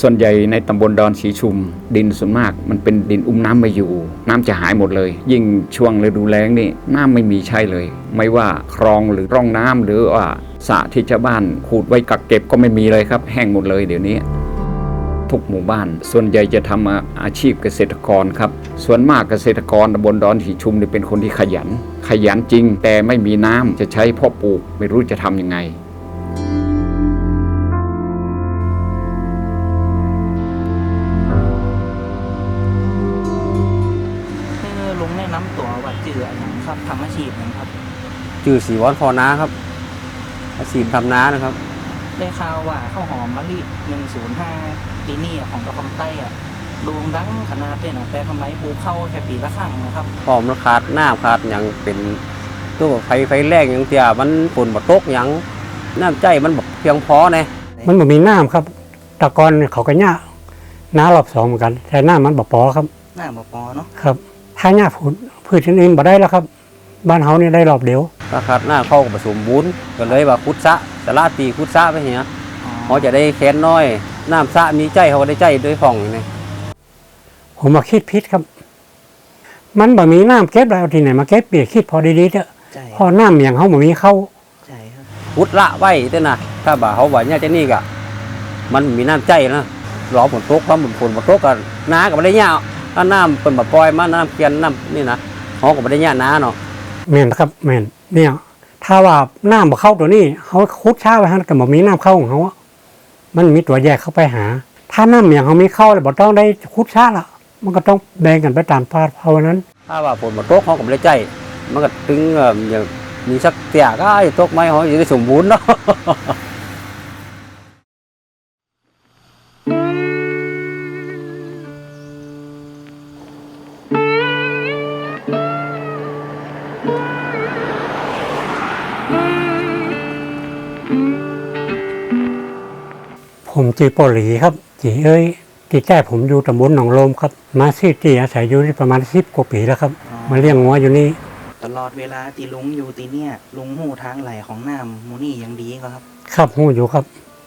ส่วนใหญ่ในตำบลดอนสีชุม ดินส่วนมาก มันเป็นดินอุ้มน้ำมาอยู่ น้ำจะหายหมดเลย ยิ่งช่วงฤดูแล้งนี่น้ำไม่มีใช้เลย ไม่ว่าคลองหรือร่องน้ำหรือว่าสระที่ชาวบ้านขูดไว้กักเก็บก็ไม่มีเลยครับ แห้งหมดเลยเดี๋ยวนี้ ทุกหมู่บ้าน ส่วนใหญ่จะทำอาชีพเกษตรกรครับ ส่วนมากเกษตรกรตำบลดอนสีชุมนี่เป็นคนที่ขยัน ขยันจริงแต่ไม่มีน้ำจะใช้เพ่อปลูกไม่รู้จะทำยังไง ครับทำอาชีพนะครับจื่อสีวอนพอนาครับ อาชีพทำนานะครับ ได้ข่าวว่าข้าวหอมมะลิ105ปีนี่ของกระพำใต้อะโด่งดังขนาดเลยนะแต่ทำไมปลูกเข้าวแค่ปีละครั้งนะครับพร้อมราคาดหน้าขาดอย่างเป็นตัวไฟไฟแรงอย่างเตียมันฝนบ่ตกอย่างน้ำใจมันแบบเพียงพอไงมันบ่มีน้ำครับแตะกอนเขาก็หญ้าน้ารอบสองเหมือนกัน แต่น้ามันบ่พอครับ หน้าบ่ปอเนาะ ครับ ถ้าหญ้าพืชพืชชนิดอื่นบ่ได้แล้วครับ บ้านเฮานี่ได้รอบเดียวราคาดหน้าเข้ากับผสมบุญก็เลยว่าคุดซะสลาตีคุดซะไปเหี้ยเขาจะได้แค้นน้อยน้ำซะมีใจเขาก็ได้ใจด้วยฟองอย่างนี้ผมมาคิดพิษครับ มันบ่มีน้ำเก็บแล้วเอาที่ไหนมาเก็บเปียกคิดพอดีๆเถอะใช่พอน้ำอย่างเฮาบ่มีเข้าใช่ครับคุดละไว้เต้นะถ้าบ่าเขาว่าเนี่ยจะนี่ก็มันมีน้ำใจนะรอฝนตกความฝนฝนตกก็น้ากับอะไรเนี่ย ถ้าน้ำเป็นแบบปล่อยมาน้ำเกียนน้ำนี่นะเขาก็ไม่ได้เนี่ยน้าเนาะแม่นนะครับแม่นเนี่ย ถ้าว่าน้ำบ่เข้าตัวนี้เขาคุดช้าไว้หั่นก็บ่มีน้ำเข้าของเขาอะมันมีตัวแยกเข้าไปหา ถ้าน้ำอย่างเขามีเข้าแล้วบ่ต้องได้คุดช้าละมันก็ต้องแบ่งกันไปตามภาพาวนั้น ถ้าว่าฝนมาตกเขาก็ไม่ได้ใจ มันก็ถึงเอ่ออย่างมีสักเตียก็ไอ้ตกไม้เขาจะได้สมบูรณ์เนาะ จีโปอหลีครับจีเอ้ยที่แท้ผมอยู่ตำบลหนองโลมครับ มาซีตีอาศัยอยู่นี่ประมาณสิบกว่าปีแล้วครับ มาเลี้ยงงัวอยู่นี่ ตลอดเวลาตีลุงอยู่ตีเนี่ยลุงหูทางไหลของน้ำหมูนี่ยังดีก็ครับ ครับหูอยู่ครับ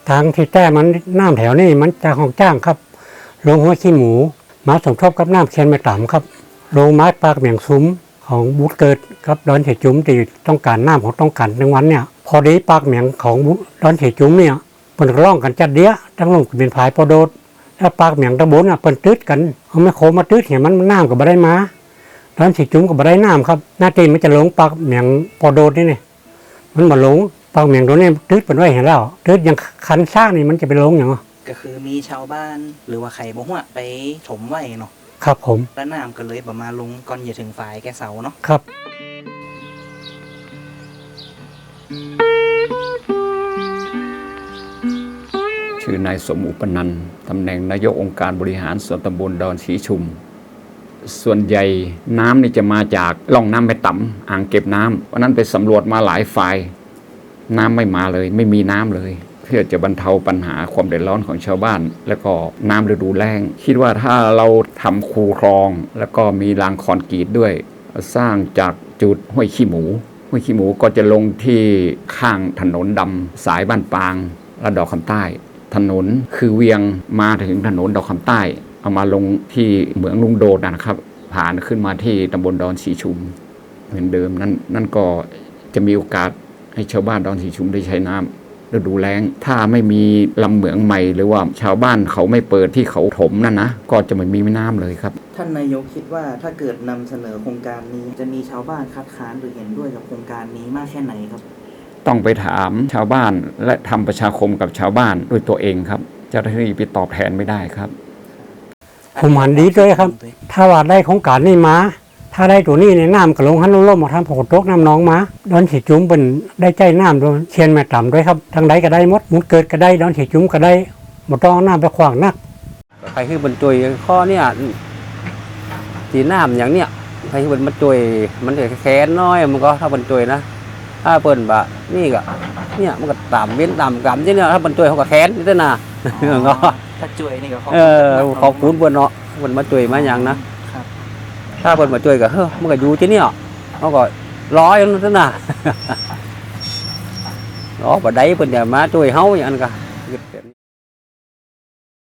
ทางที่แต้มันน้ำแถวนี้มันจะของจ้างครับลงหัวขี้หมู มาสมทบกับน้ำเคียนไม่ต่ำครับลงไม้ปลากเบี่ยงซุ้มของบุตรเกิดครับดอนเฉจุ้มที่ต้องการน้ำของต้องการในวันเนี่ย พอดีปลากเมียงของบุดอนเฉจุ้มเนี่ย เปินก็ร้องกันจัดเดียทั้งลงเป็นผายพอโดดแล้วปลากเมียงตะบนอะเปินตืดกันเอาไม่โคมาตืดเห็นมันน้ำกับบ่ได้มาดอนเฉจุ้มกับบ่ได้น้ำครับ หน้าตีมันจะหลงปลากเมียงพอโดดนี่นี่มันมาหลงปลากเมียงตัวนี้ตืดเป็นไว้เห็นแล้วตืดอย่างคันซ่ากนี่มันจะไปหลงอย่างอะก็คือมีชาวบ้านหรือว่าใครบ่หัวไปถมไว้เนาะครับผมแล้วน้ำก็เลยประมาณลงก่อนอย่าถึงฝ่ายแกเสาเนาะครับ ชื่อนายสมอุปนันตำแหน่งนายกองค์การบริหารส่วนตำบลดอนสีชุม ส่วนใหญ่น้ำนี่จะมาจากล่องน้ำไปต่ำอ่างเก็บน้ำวันนั้นไปสำรวจมาหลายฝ่ายน้ำไม่มาเลย ไม่มีน้ำเลย เพื่อจะบรรเทาปัญหาความเดือดร้อนของชาวบ้าน แล้วก็น้ำฤดูแล้งคิดว่าถ้าเราทำคูคลอง แล้วก็มีรางคอนกรีตด้วย สร้างจากจุดห้วยขี้หมูห้วยขี้หมูก็จะลงที่ข้างถนนดำสายบ้านปางและดอกคำใต้ ถนนคือเวียงมาถึงถนนดอกคำใต้ เอามาลงที่เหมืองลุงโดดนะครับ ผ่านขึ้นมาที่ตำบลดอนสีชุม เหมือนเดิมนั่นนั่นก็จะมีโอกาสให้ชาวบ้านดอนสีชุมได้ใช้น้ำฤดูแล้ง ถ้าไม่มีลำเหมืองใหม่ หรือว่าชาวบ้านเขาไม่เปิดที่เขาถมนั่นนะก็จะไม่มีไม่น้ำเลยครับ ท่านนายกคิดว่าถ้าเกิดนำเสนอโครงการนี้จะมีชาวบ้านคัดค้านหรือเห็นด้วยกับโครงการนี้มากแค่ไหนครับ ต้องไปถามชาวบ้านและทำประชาคมกับชาวบ้านด้วยตัวเองครับเจ้าหน้าที่ไปตอบแทนไม่ได้ครับ ผมหันดีด้วยครับ ถ้าว่าได้ของการนี่มาถ้าได้ตัวนี้ในน้ำกระลงหันล่มมาทำผกตกน้ำน้องมาดอนฉีจุ้มเป็นได้ใจน้ำด้วยเชียนแม่ต่ำด้วยครับทางใดก็ได้หมดมุดเกิดก็ได้ดอนฉีจุ้มก็ได้บ่ต้องเอาน้ำไปขวางนักใครคือบรรจุยข้อเนี่ยสีน้ำอย่างเนี้ยใครคือบรรจุยมันจะแค้นน้อยมันก็ถ้าบรรจุยนะ ถ้าเปิ้นบะนี่ก็เนี่ยมันก็ต่ำเว้นต่ำกำที่เนี่ยถ้าบรรจุยเขาก็แค้นนี่เด้อนะก็ถ้าช่วยนี่ก็เออขอบคุณเพิ่นเนาะเพิ่นมาช่วยมาอย่างนะครับถ้าเพิ่นมาช่วยก็เฮ้อมันก็อยู่ที่เนี่ยเขาก็ร้อยนั่นน่ะรอบ่ได้เพิ่นจะมาช่วยเฮาอย่างนั้นก็